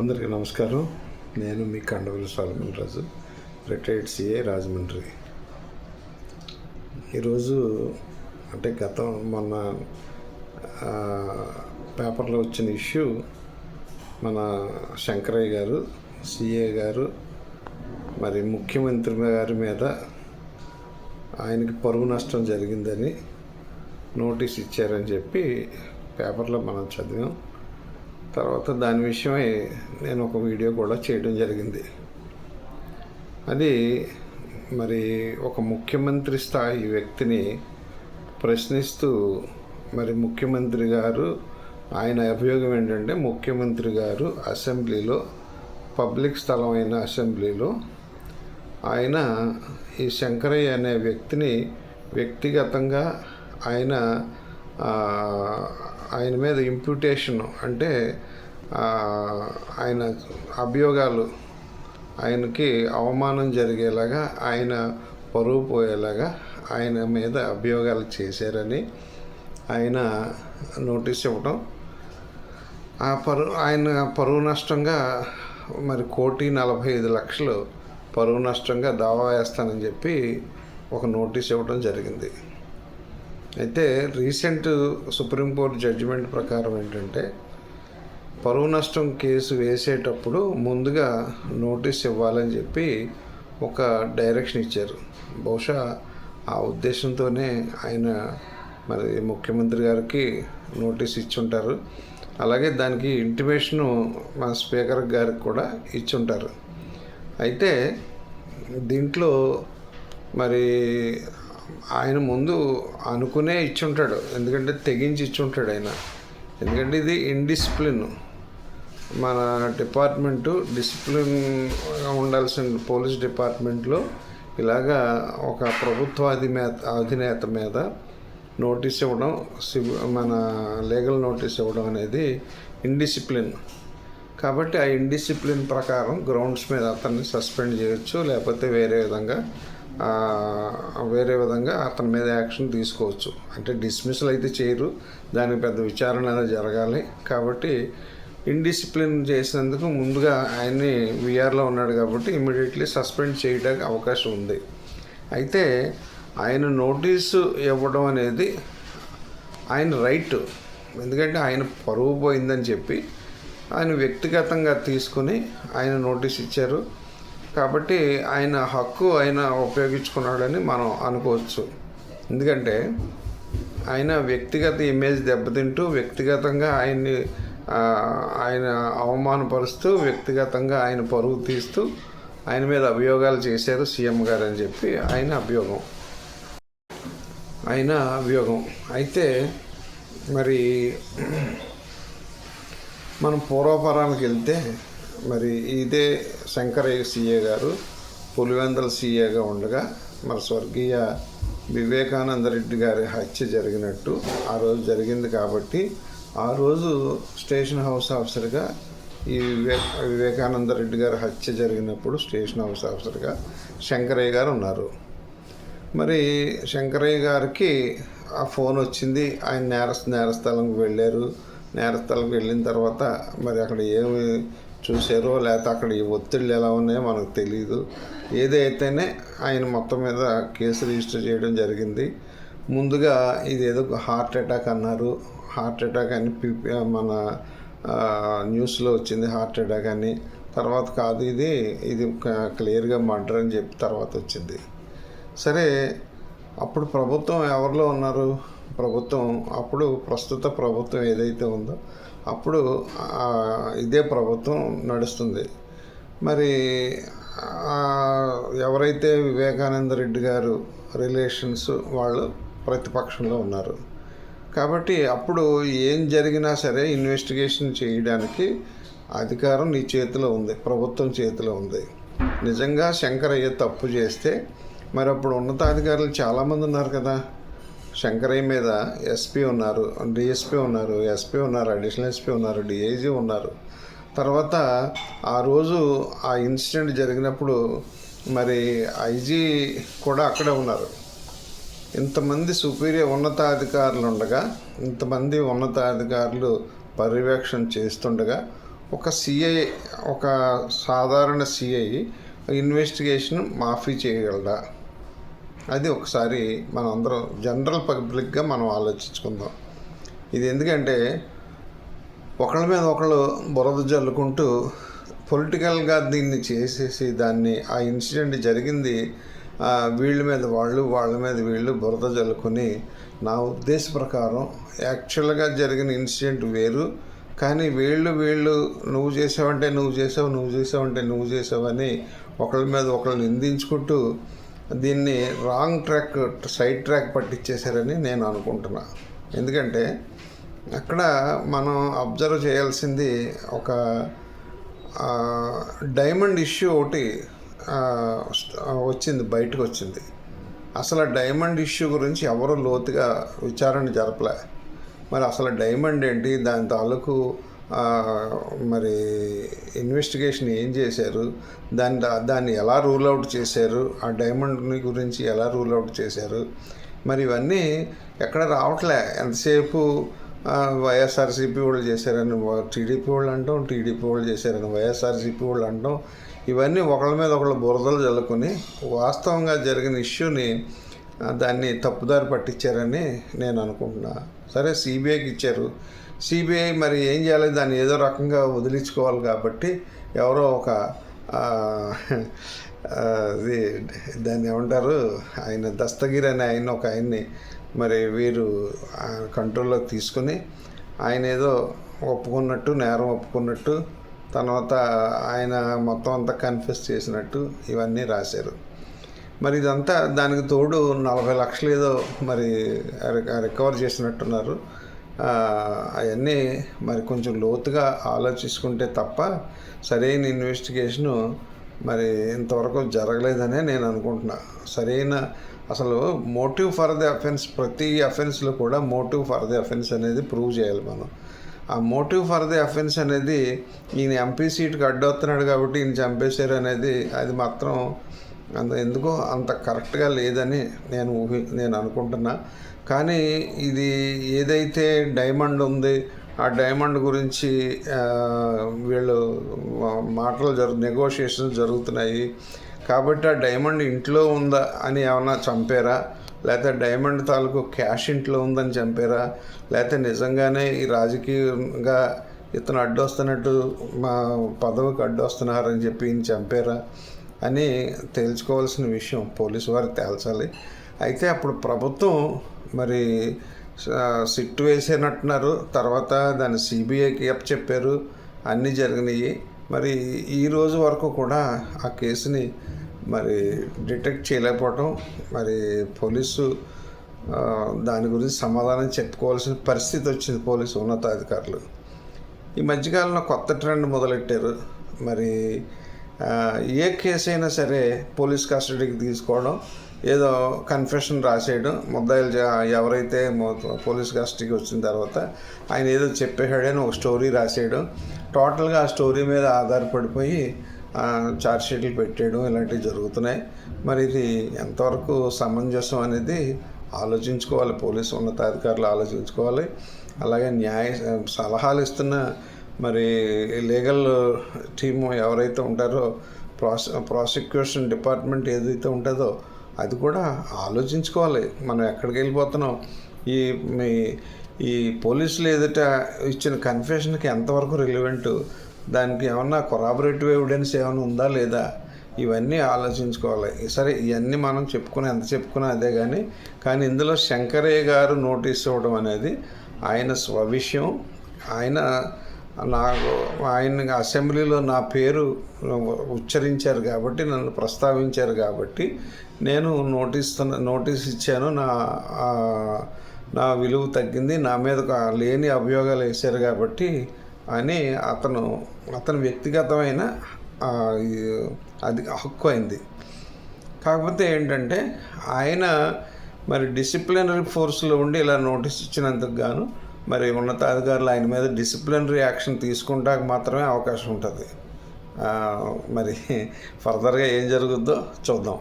అందరికీ నమస్కారం. నేను మీ Kandavalli Solomon Raju retired CA Rajahmundry. ఈరోజు అంటే గతం మొన్న పేపర్లో వచ్చిన ఇష్యూ మన శంకరయ్య గారు సిఏ గారు మరి ముఖ్యమంత్రి గారి మీద ఆయనకి పరువు నష్టం జరిగిందని నోటీస్ ఇచ్చారని చెప్పి పేపర్లో మనం చదివాం. తర్వాత దాని విషయమై నేను ఒక వీడియో కూడా చేయడం జరిగింది. అది మరి ఒక ముఖ్యమంత్రి స్థాయి వ్యక్తిని ప్రశ్నిస్తూ మరి ముఖ్యమంత్రి గారు ఆయన అభియోగం ఏంటంటే ముఖ్యమంత్రి గారు అసెంబ్లీలో పబ్లిక్ స్థలమైన అసెంబ్లీలో ఆయన ఈ శంకరయ్య అనే వ్యక్తిని వ్యక్తిగతంగా ఆయన ఆయన మీద ఇంప్యూటేషన్ అంటే ఆయన అభియోగాలు ఆయనకి అవమానం జరిగేలాగా ఆయన పరువు పోయేలాగా ఆయన మీద అభియోగాలు చేశారని ఆయన నోటీస్ ఇవ్వడం ఆ పరువు ఆయన పరువు నష్టంగా మరి కోటి నలభై ఐదు లక్షలు పరువు నష్టంగా దావా వేస్తానని చెప్పి ఒక నోటీస్ ఇవ్వడం జరిగింది. అయితే రీసెంట్ సుప్రీంకోర్టు జడ్జిమెంట్ ప్రకారం ఏంటంటే పరువు నష్టం కేసు వేసేటప్పుడు ముందుగా నోటీస్ ఇవ్వాలని చెప్పి ఒక డైరెక్షన్ ఇచ్చారు. బహుశా ఆ ఉద్దేశంతోనే ఆయన మరి ముఖ్యమంత్రి గారికి నోటీస్ ఇచ్చుంటారు. అలాగే దానికి ఇంటిమేషను మా స్పీకర్ గారికి కూడా ఇచ్చుంటారు. అయితే దీంట్లో మరి ఆయన ముందు అనుకునే ఇచ్చుంటాడు. ఎందుకంటే తెగించి ఇచ్చుంటాడు ఆయన. ఎందుకంటే ఇది ఇండిసిప్లిన్ మన డిపార్ట్మెంటు డిసిప్లిన్ ఉండాల్సిన పోలీస్ డిపార్ట్మెంట్లో ఇలాగా ఒక ప్రభుత్వ అధినేత అధినేత మీద నోటీస్ ఇవ్వడం సివ్ మన లీగల్ నోటీస్ ఇవ్వడం అనేది ఇండిసిప్లిన్ కాబట్టి ఆ ఇండిసిప్లిన్ ప్రకారం గ్రౌండ్స్ మీద అతన్ని సస్పెండ్ చేయొచ్చు లేకపోతే వేరే విధంగా వేరే విధంగా అతని మీద యాక్షన్ తీసుకోవచ్చు. అంటే డిస్మిసల్ అయితే చేయరు. దానికి పెద్ద విచారణ అనేది జరగాలి. కాబట్టి ఇండిసిప్లిన్ చేసినందుకు ముందుగా ఆయన్ని విఆర్లో ఉన్నాడు కాబట్టి ఇమీడియట్లీ సస్పెండ్ చేయడానికి అవకాశం ఉంది. అయితే ఆయన నోటీసు ఇవ్వడం అనేది ఆయన రైట్. ఎందుకంటే ఆయన పరువు పోయిందని చెప్పి ఆయన వ్యక్తిగతంగా తీసుకుని ఆయన నోటీస్ ఇచ్చారు. కాబట్టి ఆయన హక్కు ఆయన ఉపయోగించుకున్నాడని మనం అనుకోవచ్చు. ఎందుకంటే ఆయన వ్యక్తిగత ఇమేజ్ దెబ్బతింటూ వ్యక్తిగతంగా ఆయన్ని ఆయన అవమానపరుస్తూ వ్యక్తిగతంగా ఆయన పరువు తీస్తూ ఆయన మీద అభియోగాలు చేశారు సీఎం గారు అని చెప్పి ఆయన అభియోగం. ఆయన అభియోగం. అయితే మరి మనం పూర్వపరానికి వెళ్తే మరి ఇదే శంకరయ్య సీఏ గారు పులివెందల సీఏగా ఉండగా మన స్వర్గీయ వివేకానంద రెడ్డి గారి హత్య జరిగినట్టు ఆ రోజు జరిగింది కాబట్టి ఆ రోజు స్టేషన్ హౌస్ ఆఫీసర్గా ఈ వివే వివేకానంద రెడ్డి గారి హత్య జరిగినప్పుడు స్టేషన్ హౌస్ ఆఫీసర్గా శంకరయ్య గారు ఉన్నారు. మరి శంకరయ్య గారికి ఆ ఫోన్ వచ్చింది ఆయన నేర నేరస్థలంకి వెళ్ళారు. నేరస్థలంకి వెళ్ళిన తర్వాత మరి అక్కడ ఏమి చూశారో లేకపోతే అక్కడ ఈ ఒత్తిళ్ళు ఎలా ఉన్నాయో మనకు తెలియదు ఏదైతేనే ఆయన మొత్తం మీద కేసు రిజిస్టర్ చేయడం జరిగింది. ముందుగా ఇది ఏదో హార్ట్ అటాక్ అన్నారు. హార్ట్ అటాక్ అని మన న్యూస్లో వచ్చింది హార్ట్ అటాక్ అని. తర్వాత కాదు ఇది ఇది క్లియర్గా మర్డర్ అని చెప్పి తర్వాత వచ్చింది. సరే అప్పుడు ప్రభుత్వం ఎవరిలో ఉన్నారు? ప్రభుత్వం అప్పుడు ప్రస్తుత ప్రభుత్వం ఏదైతే ఉందో అప్పుడు ఇదే ప్రభుత్వం నడుస్తుంది. మరి ఎవరైతే వివేకానంద రెడ్డి గారు రిలేషన్స్ వాళ్ళు ప్రతిపక్షంలో ఉన్నారు. కాబట్టి అప్పుడు ఏం జరిగినా సరే ఇన్వెస్టిగేషన్ చేయడానికి అధికారం నీ చేతిలో ఉంది ప్రభుత్వం చేతిలో ఉంది. నిజంగా శంకరయ్య తప్పు చేస్తే మరి అప్పుడు ఉన్నతాధికారులు చాలామంది ఉన్నారు కదా. శంకరయ్య మీద ఎస్పీ ఉన్నారు డిఎస్పీ ఉన్నారు ఎస్పీ ఉన్నారు అడిషనల్ ఎస్పీ ఉన్నారు డిఐజీ ఉన్నారు. తర్వాత ఆ రోజు ఆ ఇన్సిడెంట్ జరిగినప్పుడు మరి ఐజీ కూడా అక్కడే ఉన్నారు. ఇంతమంది సుపీరియర్ ఉన్నతాధికారులు ఉండగా ఇంతమంది ఉన్నతాధికారులు పర్యవేక్షణ చేస్తుండగా ఒక సిఐ ఒక సాధారణ సిఐ ఇన్వెస్టిగేషన్ మాఫీ చేయగలడా? అది ఒకసారి మనం అందరం జనరల్ పబ్లిక్గా మనం ఆలోచించుకుందాం. ఇది ఎందుకంటే ఒకళ్ళ మీద ఒకళ్ళు బురద జల్లుకుంటూ పొలిటికల్గా దీన్ని చేసేసి దాన్ని ఆ ఇన్సిడెంట్ జరిగింది వీళ్ళ మీద వాళ్ళు వాళ్ళ మీద వీళ్ళు బురద జల్లుకొని నా ఉద్దేశ ప్రకారం యాక్చువల్గా జరిగిన ఇన్సిడెంట్ వేరు కానీ వీళ్ళు వీళ్ళు నువ్వు చేసావంటే నువ్వు చేసావు నువ్వు చేసావంటే నువ్వు చేసావని ఒకళ్ళ మీద ఒకళ్ళు నిందించుకుంటూ దీన్ని రాంగ్ ట్రాక్ సైడ్ ట్రాక్ పట్టించేశారని నేను అనుకుంటున్నా. ఎందుకంటే అక్కడ మనం అబ్జర్వ్ చేయాల్సింది ఒక డైమండ్ ఇష్యూ ఒకటి వచ్చింది బయటకు వచ్చింది. అసలు డైమండ్ ఇష్యూ గురించి ఎవరు లోతుగా విచారణ జరపలే. మరి అసలు డైమండ్ ఏంటి? దాని తాలూకు మరి ఇన్వెస్టిగేషన్ ఏం చేశారు? దాన్ని దాన్ని ఎలా రూల్ అవుట్ చేశారు? ఆ డైమండ్ని గురించి ఎలా రూల్ అవుట్ చేశారు? మరి ఇవన్నీ ఎక్కడ రావట్లే. ఎంతసేపు వైఎస్ఆర్సీపీ వాళ్ళు చేశారని టీడీపీ వాళ్ళు అంటాం టీడీపీ వాళ్ళు చేశారని వైఎస్ఆర్సీపీ వాళ్ళు అంటాం. ఇవన్నీ ఒకళ్ళ మీద ఒకళ్ళు బురదలు చల్లుకొని వాస్తవంగా జరిగిన ఇష్యూని దాన్ని తప్పుదారి పట్టించారని నేను అనుకుంటున్నా. సరే సిబిఐకి ఇచ్చారు. సిబిఐ మరి ఏం చేయాలి? దాన్ని ఏదో రకంగా వదిలించుకోవాలి కాబట్టి ఎవరో ఒక అది దాన్ని ఏమంటారు? ఆయన దస్తగిరి అనే ఆయన ఒక ఆయన్ని మరి వీరు కంట్రోల్లో కంట్రోల్లోకి తీసుకుని ఆయన ఏదో ఒప్పుకున్నట్టు నేరం ఒప్పుకున్నట్టు తర్వాత ఆయన మొత్తం అంతా కన్ఫ్యూస్ చేసినట్టు ఇవన్నీ రాశారు. మరి ఇదంతా దానికి తోడు నలభై లక్షలు ఏదో మరి రికవర్ చేసినట్టున్నారు. అవన్నీ మరి కొంచెం లోతుగా ఆలోచించుకుంటే తప్ప సరైన ఇన్వెస్టిగేషను మరి ఇంతవరకు జరగలేదనే నేను అనుకుంటున్నా. సరైన అసలు మోటివ్ ఫర్ ది అఫెన్స్ ప్రతి అఫెన్స్లో కూడా మోటివ్ ఫర్ ది అఫెన్స్ అనేది ప్రూవ్ చేయాలి మనం. ఆ మోటివ్ ఫర్ ది అఫెన్స్ అనేది ఈయన ఎంపీ సీట్కి అడ్డొస్తున్నాడు కాబట్టి ఈయన చంపేశారు అనేది అది మాత్రం అంత ఎందుకో అంత కరెక్ట్గా లేదని నేను ఊహి నేను అనుకుంటున్నా. కానీ ఇది ఏదైతే డైమండ్ ఉంది ఆ డైమండ్ గురించి వీళ్ళు మాటలు జరు నెగోషియేషన్స్ జరుగుతున్నాయి. కాబట్టి ఆ డైమండ్ ఇంట్లో ఉందా అని ఏమన్నా చంపారా? లేకపోతే డైమండ్ తాలూకు క్యాష్ ఇంట్లో ఉందని చంపారా? లేకపోతే నిజంగానే ఈ రాజకీయంగా ఇతను అడ్డొస్తున్నట్టు మా పదవికి అడ్డొస్తున్నారని చెప్పి ఈయన చంపారా? అని తేల్చుకోవాల్సిన విషయం పోలీసు వారు తేల్చాలి. అయితే అప్పుడు ప్రభుత్వం మరి సిట్టు వేసేనట్టున్నారు. తర్వాత దాన్ని సిబిఐకి అప్ చెప్పారు అన్నీ జరిగినాయి. మరి ఈ రోజు వరకు కూడా ఆ కేసుని మరి డిటెక్ట్ చేయలేకపోవటం మరి పోలీసు దాని గురించి సమాధానం చెప్పుకోవాల్సిన పరిస్థితి వచ్చింది పోలీసు ఉన్నతాధికారులు. ఈ మధ్యకాలంలో కొత్త ట్రెండ్ మొదలెట్టారు. మరి ఏ కేసు అయినా సరే పోలీస్ కస్టడీకి తీసుకోవడం ఏదో కన్ఫెషన్ రాసేయడం ముద్దాయిలు ఎవరైతే పోలీస్ కస్టడీకి వచ్చిన తర్వాత ఆయన ఏదో చెప్పేశాడని ఒక స్టోరీ రాసేయడం. టోటల్గా ఆ స్టోరీ మీద ఆధారపడిపోయి ఛార్జ్ షీట్లు పెట్టేయడం ఇలాంటివి జరుగుతున్నాయి. మరి ఇది ఎంతవరకు సమంజసం అనేది ఆలోచించుకోవాలి. పోలీసు ఉన్నతాధికారులు ఆలోచించుకోవాలి. అలాగే న్యాయ సలహాలు ఇస్తున్న మరి లీగల్ టీము ఎవరైతే ఉంటారో ప్రాస్ ప్రాసిక్యూషన్ డిపార్ట్మెంట్ ఏదైతే ఉంటుందో అది కూడా ఆలోచించుకోవాలి. మనం ఎక్కడికి వెళ్ళిపోతున్నాం? ఈ మీ ఈ పోలీసులు ఎదుట ఇచ్చిన కన్ఫెషన్కి ఎంతవరకు రిలివెంట్? దానికి ఏమన్నా కొరాబరేటివ్ ఎవిడెన్స్ ఏమైనా ఉందా లేదా? ఇవన్నీ ఆలోచించుకోవాలి. సరే ఇవన్నీ మనం చెప్పుకుని ఎంత చెప్పుకున్నా అదే కానీ కానీ ఇందులో శంకరయ్య గారు నోటీస్ ఇవ్వడం అనేది ఆయన స్వవిషయం ఆయన నాకు ఆయన అసెంబ్లీలో నా పేరు ఉచ్చరించారు కాబట్టి నన్ను ప్రస్తావించారు కాబట్టి నేను నోటీస్ నోటీస్ ఇచ్చాను. నా నా విలువ తగ్గింది. నా మీద లేని అభియోగాలు వేశారు కాబట్టి అని అతను అతను వ్యక్తిగతమైన అది హక్కు అయింది. కాకపోతే ఏంటంటే ఆయన మరి డిసిప్లినరీ ఫోర్స్లో ఉండి ఇలా నోటీస్ ఇచ్చినందుకు గాను మరి ఉన్నతాధికారులు ఆయన మీద డిసిప్లినరీ యాక్షన్ తీసుకుంటాక మాత్రమే అవకాశం ఉంటుంది. మరి ఫర్దర్గా ఏం జరుగుద్దో చూద్దాం.